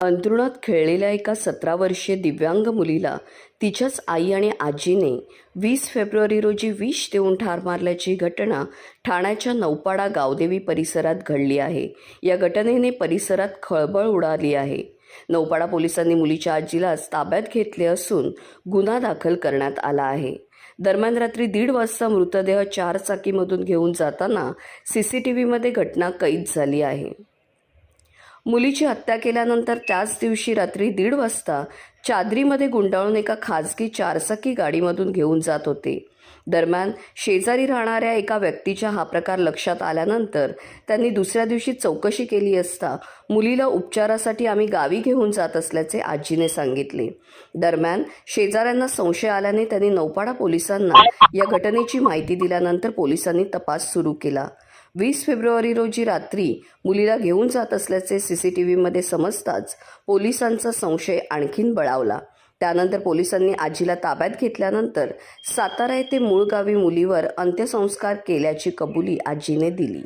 अंथरुणात खेळलेल्या एका सतरा वर्षीय दिव्यांग मुलीला तिच्याच आई आणि आजीने वीस फेब्रुवारी रोजी विष देऊन ठार मारल्याची घटना ठाण्याच्या नौपाडा गावदेवी परिसरात घडली आहे. या घटनेने परिसरात खळबळ उडाली आहे. नौपाडा पोलिसांनी मुलीच्या आजीलाच ताब्यात घेतले असून गुन्हा दाखल करण्यात आला आहे. दरम्यान रात्री दीड वाजता मृतदेह चारचाकीमधून घेऊन जाताना सी सी टी व्हीमध्ये घटना कैद झाली आहे. मुलीची हत्या केल्यानंतर त्याच दिवशी रात्री दीड वाजता चादरीमध्ये गुंडाळून एका खाजगी चारचाकी गाडीमधून घेऊन जात होते. दरम्यान शेजारी राहणाऱ्या एका व्यक्तीच्या हा प्रकार लक्षात आल्यानंतर त्यांनी दुसऱ्या दिवशी चौकशी केली असता मुलीला उपचारासाठी आम्ही गावी घेऊन जात असल्याचे आजीने सांगितले. दरम्यान शेजाऱ्यांना संशय आल्याने त्यांनी नौपाडा पोलिसांना या घटनेची माहिती दिल्यानंतर पोलिसांनी तपास सुरू केला. वीस फेब्रुवारी रोजी रात्री मुलीला घेऊन जात असल्याचे सी सी टी व्हीमध्ये समजताच पोलिसांचा संशय आणखीन बळावला. त्यानंतर पोलिसांनी आजीला ताब्यात घेतल्यानंतर सातारा येथे मूळ गावी मुलीवर अंत्यसंस्कार केल्याची कबुली आजीने दिली.